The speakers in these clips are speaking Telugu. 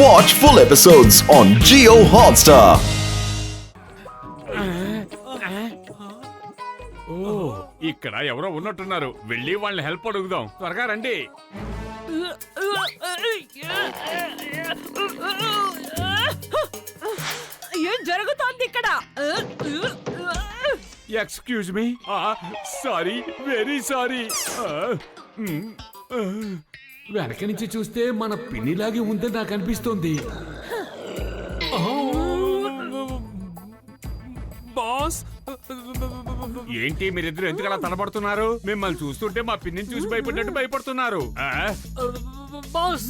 Watch full episodes on Geo Hotstar. ఓ ఇక్కడ ఎవరో ఉన్నట్టున్నారు. వెళ్ళి వాళ్ళని హెల్ప్ అడుగుదాం. త్వరగా రండి. ఏం జరుగుతోంది ఇక్కడ? Excuse me sorry very sorry వెనక నుంచి చూస్తే మన పిన్నిలాగే ఉందని నాకు అనిపిస్తోంది. బాస్! ఏంటి మీరిద్దరు ఎందుకు అలా తలపడుతున్నారు? మిమ్మల్ని చూస్తుంటే మా పిన్నిని చూసి భయపడినట్టు భయపడుతున్నారు. ఆ? బాస్!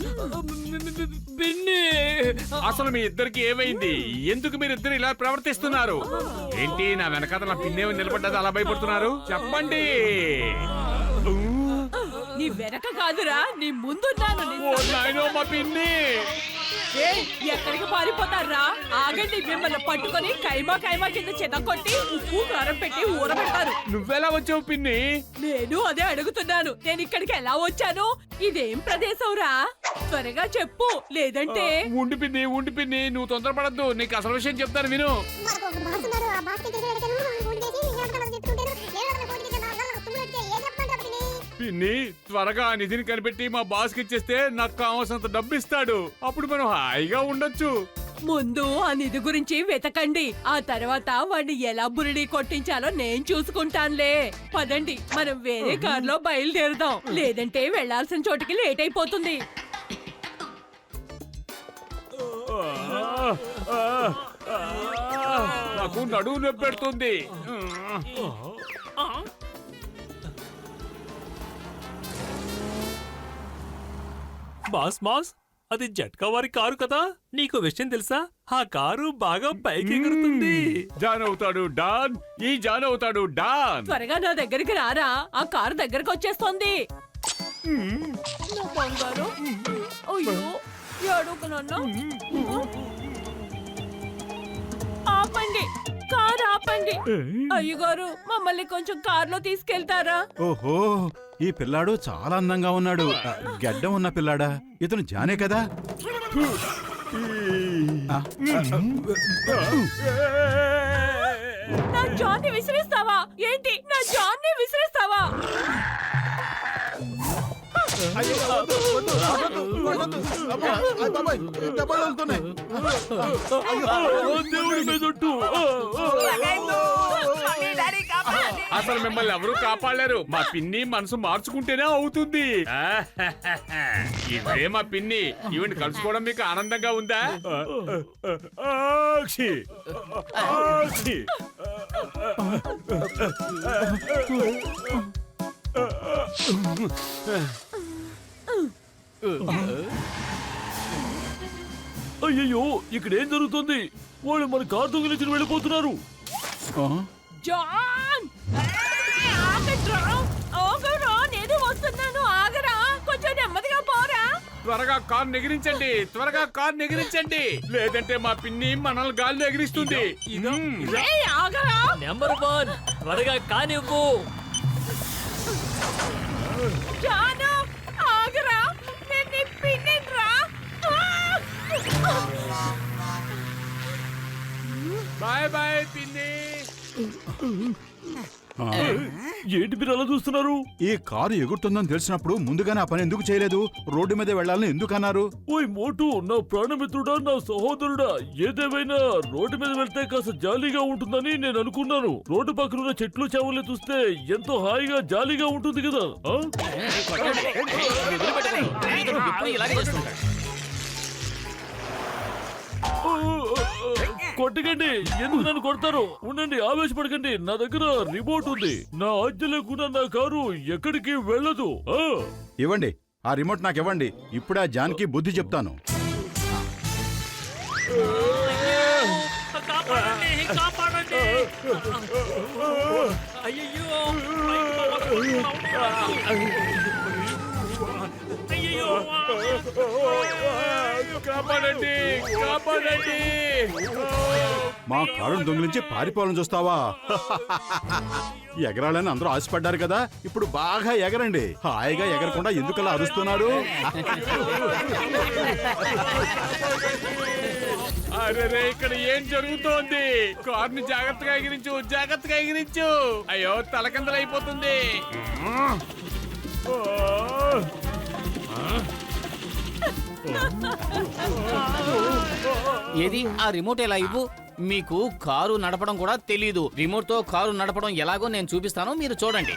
బిన్ని అసలు మీ ఇద్దరికి ఏమైంది? ఎందుకు మీరిద్దరు ఇలా ప్రవర్తిస్తున్నారు? ఏంటి నా వెనకాల నా పిన్నే నిలబడ్డది అలా భయపడుతున్నారు? చెప్పండి! నీ వెనక కాదురా నీ ముందున్నాను ఓ నాయనో మా పిన్ని. ఎక్కడికి పారిపోతారా? ఆగండి మిమ్మల్ని పట్టుకొని కైమా కైమా కింద చెత్త కొట్టి ఉప్పు కారం పెట్టి ఊరబెట్టారు నువ్వెలా వచ్చావు పిన్ని? నేను అదే అడుగుతున్నాను. నేను ఇక్కడికి ఎలా వచ్చాను? ఇదేం ప్రదేశంరా? త్వరగా చెప్పు. లేదంటే ఉండి పిన్ని ఉండి పిన్ని. నువ్వు తొందరపడద్దు. నీకు అసలు విషయం చెప్తాను విను. పిన్ని త్వరగా ఆ నిధిని కనిపెట్టి మా బాస్కి ఇచ్చేస్తే నాకు కావాల్సినంత డబ్బు ఇస్తాడు అప్పుడు మనం హాయిగా ఉండొచ్చు. ముందు ఆ నిధి గురించి వెతకండి. ఆ తర్వాత వాడిని ఎలా బురిడి కొట్టించాలో నేను చూసుకుంటానులే. పదండి మనం వేరే కారులో బయలుదేరుదాం. లేదంటే వెళ్ళాల్సిన చోటికి లేట్ అయిపోతుంది. ఆ, ఆ, ఆ, నాకు నడువు నొప్పి బాస్ మాస్. అది జట్కా వారి కారు కదా. నీకు విషయం తెలుసా? ఆ కారు బాగా పైకి ఎగురుతుంది. జాన్ అవుతాడు డాన్. ఈ జాన్ అవుతాడు డాన్. త్వరగా నా దగ్గరికి రారా. ఆ కారు దగ్గరకు వచ్చేస్తోంది. నా బంగారు. అయ్యో ఆపండి. కారు ఆపండి అయ్యగారు మమ్మల్ని కొంచెం కారులో తీసుకెళ్తారా? ఓహో ఈ పిల్లాడు చాలా అందంగా ఉన్నాడు. గెడ్డం ఉన్న పిల్లాడా? ఇతను జానే కదా? నా జాన్ని విసిరిస్తావా? ఏంటి? నా జాన్ని విసిరిస్తావా. అసలు మిమ్మల్ని ఎవరు కాపాడలేరు? మా పిన్ని మనసు మార్చుకుంటేనే అవుతుంది. ఇదే మా పిన్ని. ఈవెంట్ కలుసుకోవడం మీకు ఆనందంగా ఉందా? ఆక్షి! అయ్యయ్యో ఇక్కడ ఏం జరుగుతుంది? వాళ్ళు మన కారు దొంగిలించి వెళ్ళిపోతున్నారు. ఆ, జాన్! ఏయ్, ఆగట్రా. ఆగరా నేను వస్తున్నాను. ఆగరా. కొంచెం నెమ్మదిగా పోరా. త్వరగా కార్ నెగిరించండి. త్వరగా కార్ నెగిరించండి. లేదంటే మా పిన్ని మనల్ని గాల్లో ఎగిరిస్తుంది. మ్మ్. ఏయ్, ఆగరా. నెంబర్ వన్ త్వరగా కానివ్వు. బాయ్ బాయ్ పిన్ని. ఆ. ఏంటి మీరు అలా చూస్తున్నారు? ఈ కారు ఎగురుతుందని తెలిసినప్పుడు ముందుగానే ఆ పని ఎందుకు చేయలేదు? రోడ్డు మీద వెళ్ళాలని ఎందుకు అన్నారు? ఓయ్ మోటు నా ప్రాణమిత్రుడా నా సహోదరుడా ఏదేమైనా రోడ్డు మీద వెళ్తే కాస్త జాలీగా ఉంటుందని నేను అనుకున్నాను. రోడ్డు పక్కన ఉన్న చెట్లు చేవలు చూస్తే ఎంతో హాయిగా జాలీగా ఉంటుంది కదా ఆ? కొట్టకండి. ఎందుకు నన్ను కొడతారు? ఉండండి ఆవేశపడకండి. నా దగ్గర రిమోట్ ఉంది. నా ఆజ్ఞ లేకుండా నా కారు ఎక్కడికి వెళ్ళదు. ఆ? ఇవ్వండి. ఆ రిమోట్ నాకు ఇవ్వండి. ఇప్పుడే ఆ జాన్కి బుద్ధి చెప్తాను. కాపాడండి కాపాడండి. అయ్యయ్యో అయ్యయ్యో. కాపాడండి కాపాడండి. మా కారును దొంగిలించి పారిపోవాలని చూస్తావా? ఎగరాలని అందరూ ఆశపడ్డారు కదా ఇప్పుడు బాగా ఎగరండి. హాయిగా ఎగరకుండా ఎందుకలా అరుస్తున్నారు? అరే ఇక్కడ ఏం జరుగుతోంది? కార్ని జాగ్రత్తగా ఎగిరించు జాగ్రత్తగా ఎగిరించు. అయ్యో తలకిందలు అయిపోతుంది ఏది? ఆ రిమోట్ ఎలా ఇవ్వు? మీకు కారు నడపడం కూడా తెలీదు. రిమోట్తో కారు నడపడం ఎలాగో నేను చూపిస్తాను. మీరు చూడండి.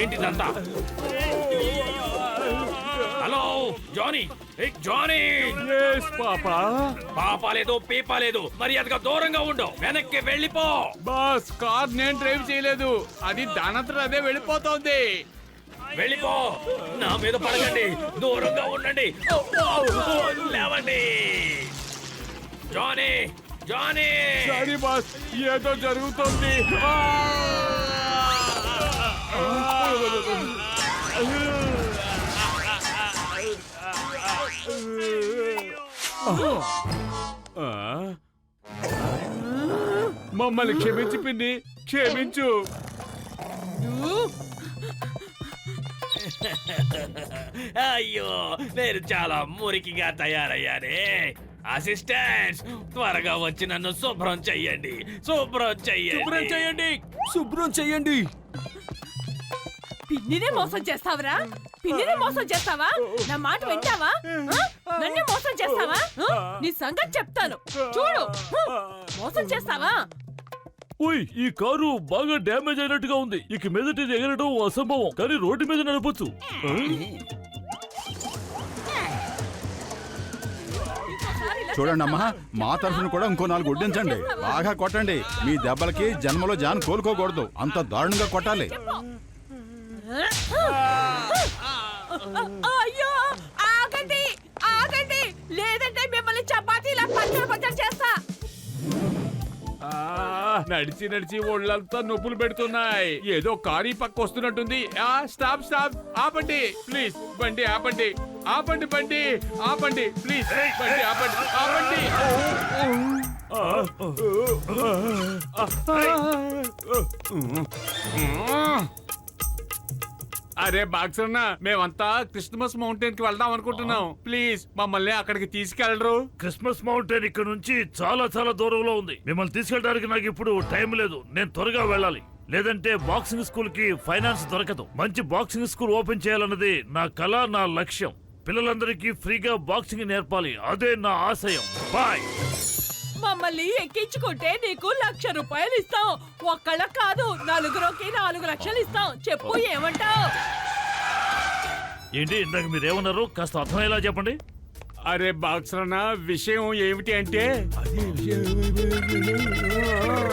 ఏంటిదంతా? జానీ. ఏ జానీ. ఎస్ పాపా. పాపా లేదు పీపా లేదు మర్యాదగా దూరంగా ఉండు. వెనక్కి వెళ్ళిపో. బాస్ కార్ నేను డ్రైవ్ చేయలేదు. అది దానంతరం అదే వెళ్ళిపోతోంది. వెళ్ళిపో. నా మీద పడకండి. దూరంగా ఉండండి. లేవండి. Johnny Johnny. Sorry boss. ఏదో జరుగుతోంది. మమ్మల్ని క్షమించి పిన్ని. క్షమించు. అయ్యో నేను చాలా మురికిగా తయారయ్యానే. అసిస్టెంట్ త్వరగా వచ్చి నన్ను శుభ్రం చెయ్యండి. శుభ్రం చెయ్యండి. శుభ్రం చెయ్యండి. శుభ్రం చెయ్యండి. పిన్నినే మోసం చేస్తావరా? పిన్నినే మోసం చేస్తావా? నా మాట వింటావా? నన్నే మోసం చేస్తావా? నీ సంగతి చెప్తాను. చూడు! మోసం చేస్తావా? ఓయ్ ఈ కారు బాగా డ్యామేజ్ అయినట్టుగా ఉంది. ఇక మీదట ఇది ఎగరడం అసంభవం. కానీ రోడ్డు మీద నడపొచ్చు? చూడండి అమ్మా మా తరఫున కూడా ఇంకో నాలుగు వడ్డించండి. బాగా కొట్టండి. మీ దెబ్బలకి జన్మలో జాన్ కోలుకోకూడదు. అంత దారుణంగా కొట్టాలి. అయ్యో ఆగండి ఆగండి లేదంటే మిమ్మల్ని చపాతీలా పచ్చడి పచ్చడి చేస్తా ఆ, నడిచి నడిచి ఒళ్ళంతా నొప్పులు పెడుతున్నాయి ఏదో కారు పక్క వస్తున్నట్టుంది ఆ స్టాప్ స్టాప్ ఆపండి ప్లీజ్ బండి ఆపండి ఆపండి బండి ఆపండి ప్లీజ్ బండి ఆపండి ఆపండి అరే బాక్సన్న మేమంతా క్రిస్మస్ మౌంటైన్కి వెళ్దాం అనుకుంటున్నాం. ప్లీజ్ మమ్మల్ని అక్కడికి తీసుకెళ్ళరు. క్రిస్మస్ మౌంటైన్ ఇక్కడ నుంచి చాలా చాలా దూరంలో ఉంది. మిమ్మల్ని తీసుకెళ్ళడానికి నాకు ఇప్పుడు టైం లేదు. నేను త్వరగా వెళ్ళాలి. లేదంటే బాక్సింగ్ స్కూల్కి ఫైనాన్స్ దొరకదు. మంచి బాక్సింగ్ స్కూల్ ఓపెన్ చేయాలన్నది నా కళ నా లక్ష్యం. పిల్లలందరికీ ఫ్రీగా బాక్సింగ్ నేర్పాలి. అదే నా ఆశయం. బాయ్! మమ్మల్ని ఎక్కించుకుంటే నీకు లక్ష రూపాయలు ఇస్తాం. ఒక్కళ్ళ కాదు నలుగురికి నాలుగు లక్షలు ఇస్తాం. చెప్పు ఏమంటావు? ఏంటి ఇందాక మీరేమన్నారు? కాస్త అర్థమయ్యేలా చెప్పండి. అరే బాక్సరన్న విషయం ఏమిటి అంటే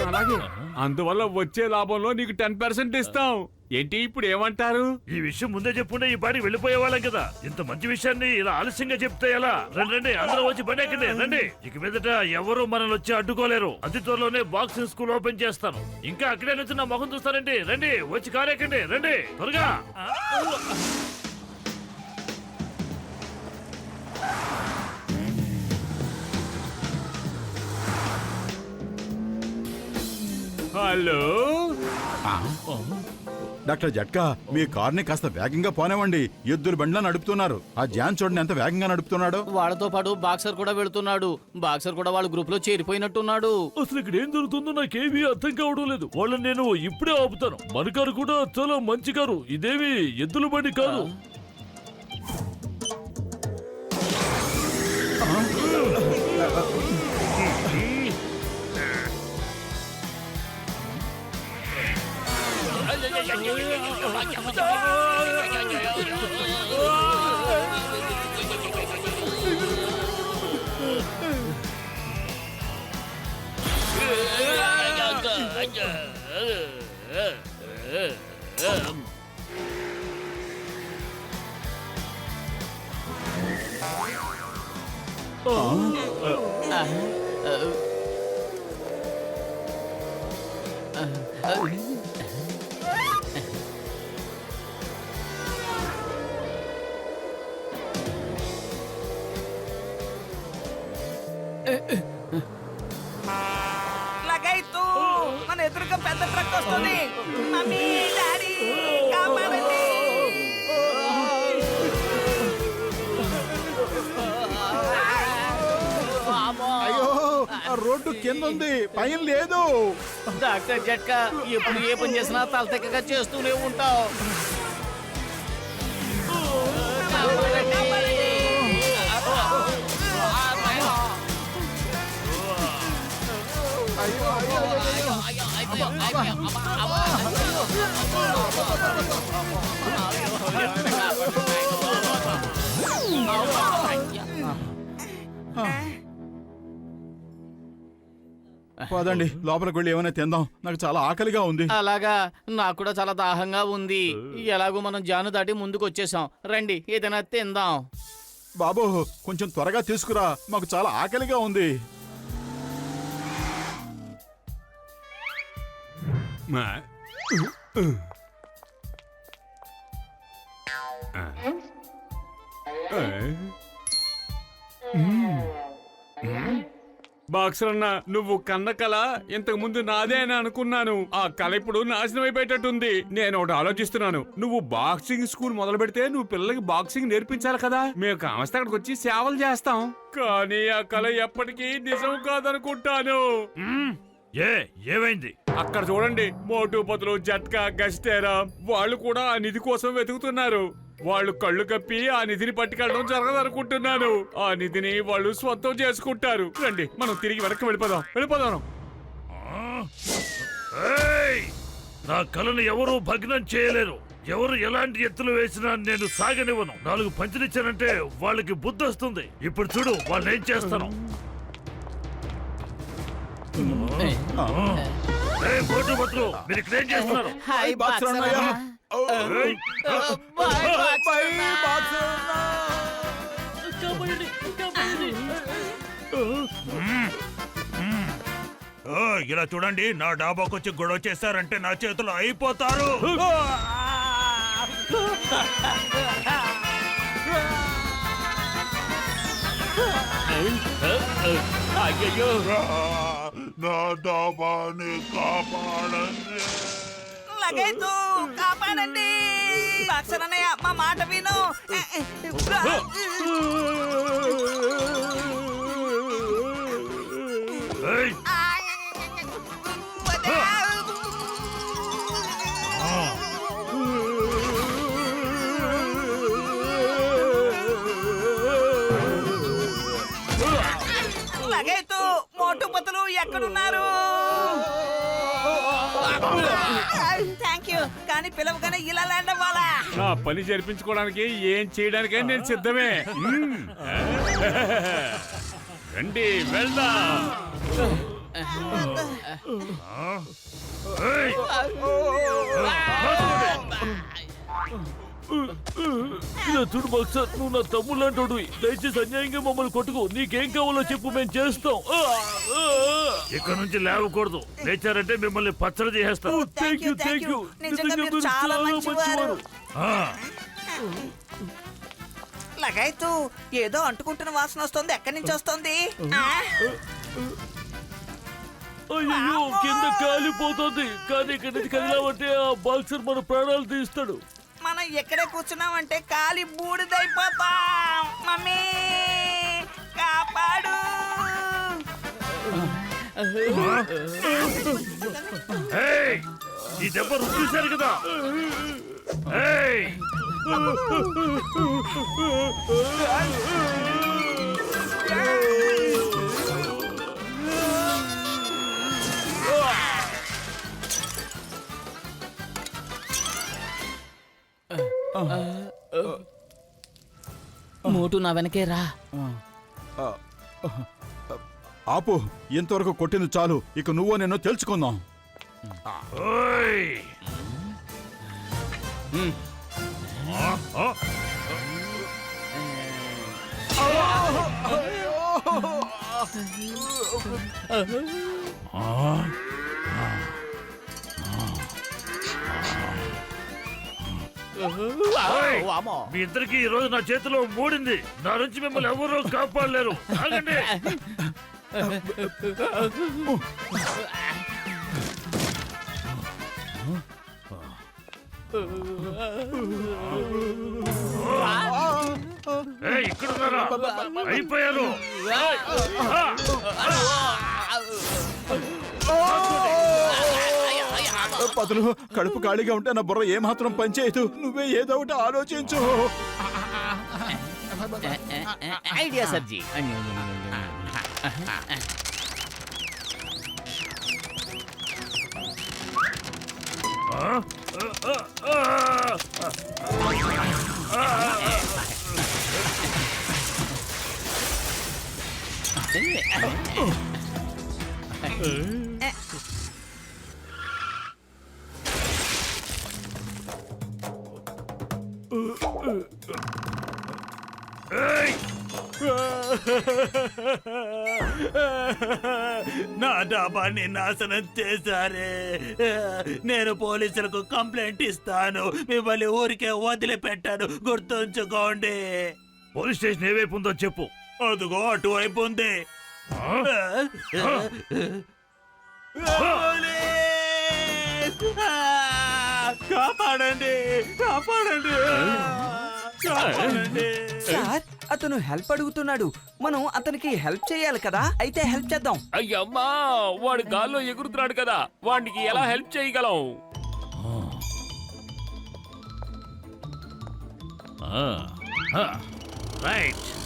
అలాగే. అందువల్ల వచ్చే లాభంలో నీకు టెన్ పర్సెంట్ ఇస్తాం. ఏంటి ఇప్పుడు ఏమంటారు? ఈ విషయం ముందే చెప్పుంటే ఈ పాటి వెళ్ళిపోయే వాళ్ళం కదా. ఇంత మంచి విషయాన్ని ఇలా ఆలస్యంగా చెప్తే ఎలా? రండి రండి అందరూ వచ్చి పని ఎక్కండి రండి. ఇక మీదట ఎవరు మనల్ని వచ్చి అడ్డుకోలేరు. అతి త్వరలోనే బాక్సింగ్ స్కూల్ ఓపెన్ చేస్తాను. ఇంకా అక్కడే నుంచి నా ముఖం చూస్తారండి రండి వచ్చి కారెక్కండి రండి. త్వరగా. హలో? డాక్టర్ జట్కా మీ కార్ని కాస్త వేగంగా పోనివ్వండి. ఎద్దుల బండిలా నడుపుతున్నారు. ఆ జాన్ చూడండి ఎంత వేగంగా నడుపుతున్నాడు. వాళ్ళతో పాటు బాక్సర్ కూడా వెళుతున్నాడు. బాక్సర్ కూడా వాళ్ళ గ్రూప్లో చేరిపోయినట్టున్నాడు. అసలు ఇక్కడ ఏం జరుగుతుందో నాకేమీ అర్థం కావడం లేదు. వాళ్ళని నేను ఇప్పుడే ఆపుతాను. మన కారు కూడా చాలా మంచి కారు. ఇదేమి ఎద్దుల బండి కాదు. à, à, à, à. కింద ఉంది పైన లేదు. డాక్టర్ జట్కా ఎప్పుడు ఏ పని చేసినా తలతెక్కగా చేస్తూనే ఉంటావు. పదండి లోపలికి వెళ్ళి ఏమైనా తిందాం. నాకు చాలా ఆకలిగా ఉంది. అలాగా నాకు కూడా చాలా దాహంగా ఉంది. ఎలాగో మనం జాను దాటి ముందుకు వచ్చేసాం రండి ఏదైనా తిందాం. బాబు కొంచెం త్వరగా తీసుకురా. మాకు చాలా ఆకలిగా ఉంది. మా. బాక్సర్ అన్న నువ్వు కన్న కల ఇంతకు ముందు నాదే అని అనుకున్నాను. ఆ కళ ఇప్పుడు నాశనం అయిపోయేటట్టుంది. నేను ఒకటి ఆలోచిస్తున్నాను. నువ్వు బాక్సింగ్ స్కూల్ మొదలు పెడితే నువ్వు పిల్లలకి బాక్సింగ్ నేర్పించాలి కదా. మేము కామస్తే అక్కడికి వచ్చి సేవలు చేస్తాం. కానీ ఆ కళ ఎప్పటికీ నిజం కాదనుకుంటాను. ఏ ఏమైంది? అక్కడ చూడండి మోటు పతులు జట్కా గస్టేరా వాళ్ళు కూడా ఆ నిధి కోసం వెతుకుతున్నారు. వాళ్ళు కళ్ళు కప్పి ఆ నిధిని పట్టుకెళ్ళడం జరగదనుకుంటున్నాను. ఆ నిధిని వాళ్ళు స్వంతం చేసుకుంటారు. రండి మనం తిరిగి వెనక్కి వెళ్ళిపోదాం. వెళ్ళిపోదాం. ఏయ్! నా కలను ఎవరూ భగ్నం చేయలేరు. ఎవరు ఎలాంటి ఎత్తులు వేసినా నేను సాగనివ్వను. నాలుగు పంచులిచ్చానంటే వాళ్ళకి బుద్ధి వస్తుంది ఇప్పుడు చూడు వాళ్ళు ఏం చేస్తాను మీరు ఇక్కడ ఏం చేస్తున్నారు? ఓ, ఇలా చూడండి నా డాబాకు వచ్చి గొడవ చేశారంటే నా చేతులు అయిపోతారు. అయ్యయ్యో. నా డాబాని కాపాడండి. లగైతు కాపాడండి. బాక్సర్ అన్నయ్య మా మాట విను. ఎక్కడున్నారు? థ్యాంక్ యూ కానీ పిలవగానే ఇలా ల్యాండ్ అవ్వాలా నా పని జరిపించుకోవడానికి ఏం చేయడానికైనా నేను సిద్ధమే. రండి వెళ్దాం. ఏయ్! ఇలా చూడు బాక్సర్ నువ్వు నా తమ్ముళ్ళు అంటాడు దయచేసి అన్యాయంగా మమ్మల్ని కొట్టుకో. నీకేం కావాలో చెప్పు మేము చేస్తాం. ఇక్కడ నుంచి లేవకూడదు. లేచారంటే మిమ్మల్ని పచ్చడి చేసేస్తాం. థ్యాంక్ యూ థ్యాంక్ యూ నిజంగా మీరు చాలా మంచివారు. ఏదో అంటుకుంటున్న వాసన వస్తుంది. ఎక్కడి నుంచి వస్తుంది? అయ్యో కింద కాలిపోతుంది. కానీ ఇక్కడి నుంచి కదిలామంటే ఆ బాక్సర్ మన ప్రాణాలు తీస్తాడు. మనం ఎక్కడే కూర్చున్నామంటే కాలి బూడిదైపోతాం మమ్మీ కాపాడు! ఈ దెబ్బ కదా ఏయ్! మోటు నా వెనకే రా. ఆపు. ఇంతవరకు కొట్టింది చాలు. ఇక నువ్వు నేను తెలుసుకుందాం. ఓయ్! ఓయ్! వామో మీ ఇద్దరికి ఈ రోజు నా చేతిలో మూడింది నా నుంచి మిమ్మల్ని ఎవరూ కాపాడలేరు ఆగండి ఏయ్, ఇక్కడ ఉన్నారా అయిపోయారు ఏయ్! ఆ! పదులు. కడుపు ఖాళీగా ఉంటే నా బుర్ర ఏమాత్రం పనిచేయదు. నువ్వే ఏదో ఒకటి ఆలోచించు. ఐడియా సర్జీ. డాబాని నాశనం చేశారే. నేను పోలీసులకు కంప్లైంట్ ఇస్తాను. మిమ్మల్ని ఊరికే వదిలిపెట్టాను. గుర్తుంచుకోండి. పోలీస్ స్టేషన్ ఏ వైపు ఉందో చెప్పు. అదిగో అటువైపు ఉంది! కాపాడండి కాపాడండి. కాపాడండి. సార్ అతను హెల్ప్ అడుగుతున్నాడు. మనం అతనికి హెల్ప్ చేయాలి కదా? అయితే హెల్ప్ చేద్దాం. అయ్యమ్మా వాడు గాల్లో ఎగురుతున్నాడు కదా. వాడికి ఎలా హెల్ప్ చేయగలం? రైట్.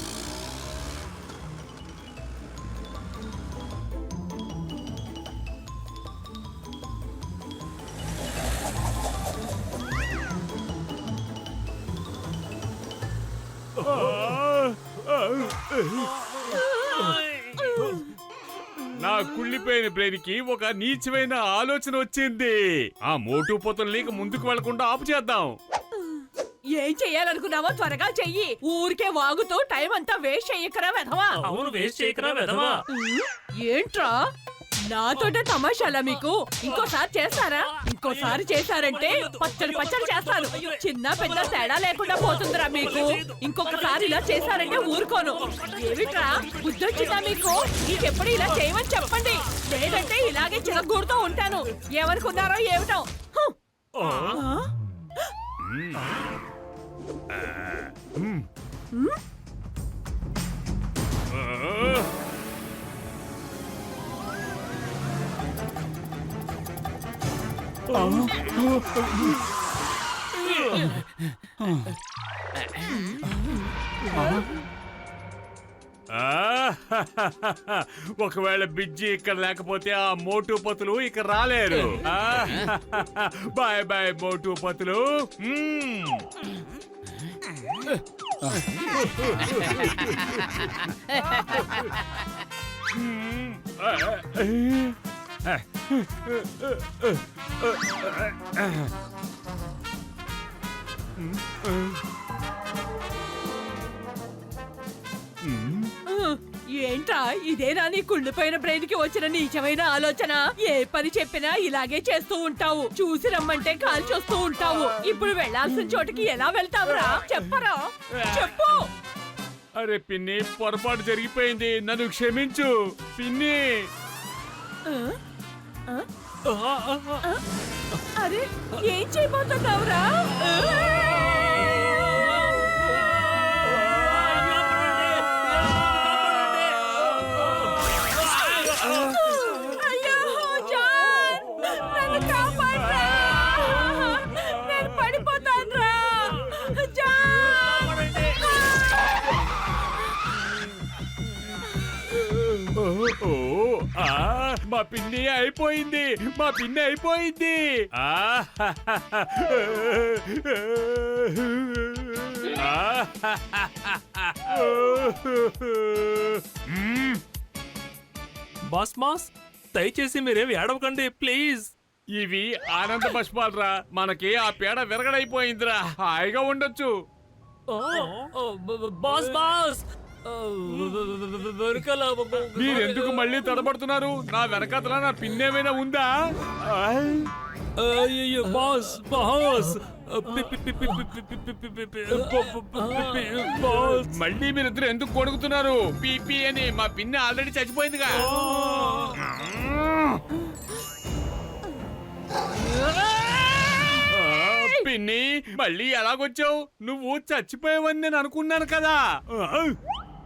నా కుళ్ళిపోయిన బ్రెయిన్కి ఒక నీచమైన ఆలోచన వచ్చింది. ఆ మోటు పొత్తుల్ని ఇక ముందుకు వెళ్ళకుండా ఆపు చేద్దాం. ఏం చెయ్యాలనుకున్నావో త్వరగా చెయ్యి. ఊరికే వాగుతూ టైం అంతా వేస్ట్ చెయ్యకరా వెధవా. అవును వేస్ట్ చేయకరా వెదవా ఏంట్రా? నాతోటే తమాషాలా మీకు? ఇంకోసారి చేస్తారా? ఇంకోసారి చేశారంటే పచ్చడి పచ్చడి చేస్తాను చిన్న పెద్ద తేడా లేకుండా పోతుందిరా మీకు. ఇంకొకసారి ఇలా చేశారంటే ఊరుకోను. ఏమిట్రా? బుద్ధొచ్చిందా మీకు? ఇంకెప్పుడు ఇలా చేయమని చెప్పండి. లేదంటే ఇలాగే చిరగూడుతూ ఉంటాను. ఏమనుకున్నారో ఏమిటో. హ్. ఒకవేళ బిజ్జి ఇక్కడ లేకపోతే ఆ మోటు పతులు ఇక రాలేరు. ఆ, బాయ్ బాయ్ మోటు పతులు. మ్మ్. ఏంట్రా ఇదేనా నీ కుళ్ళిపోయిన బ్రెయిన్కి వచ్చిన నీచమైన ఆలోచన? ఏ పని చెప్పినా ఇలాగే చేస్తూ ఉంటావు. చూసి రమ్మంటే కాల్చి వస్తూ ఉంటావు. ఇప్పుడు వెళ్ళాల్సిన చోటికి ఎలా వెళ్తావురా? చెప్పరా? చెప్పు! అరే పిన్ని పొరపాటు జరిగిపోయింది. నన్ను క్షమించు. పిన్ని? అరే ఏం చేయబోతున్నావురా? మా పిన్ని అయిపోయింది. మా పిన్ని అయిపోయింది. బాస్ మాస్ దయచేసి మీరేమి ఏడవకండి ప్లీజ్. ఇవి ఆనంద పుష్పాలరా మనకి ఆ పేడ విరగడైపోయిందిరా. హాయిగా ఉండొచ్చు. బాస్ బాస్ మీరెందుకు మళ్ళీ తడబడుతున్నారు నా వెనకాతల నా పిన్నేమైనా ఉందా బాస్ బాస్ మళ్ళీ మీరిద్దరు ఎందుకు కొడుకుతున్నారు పీపీ అని మా పిన్ని ఆల్రెడీ చచ్చిపోయిందిగా పిన్ని మళ్ళీ ఎలాగొచ్చావు నువ్వు చచ్చిపోయావని నేను అనుకున్నాను కదా.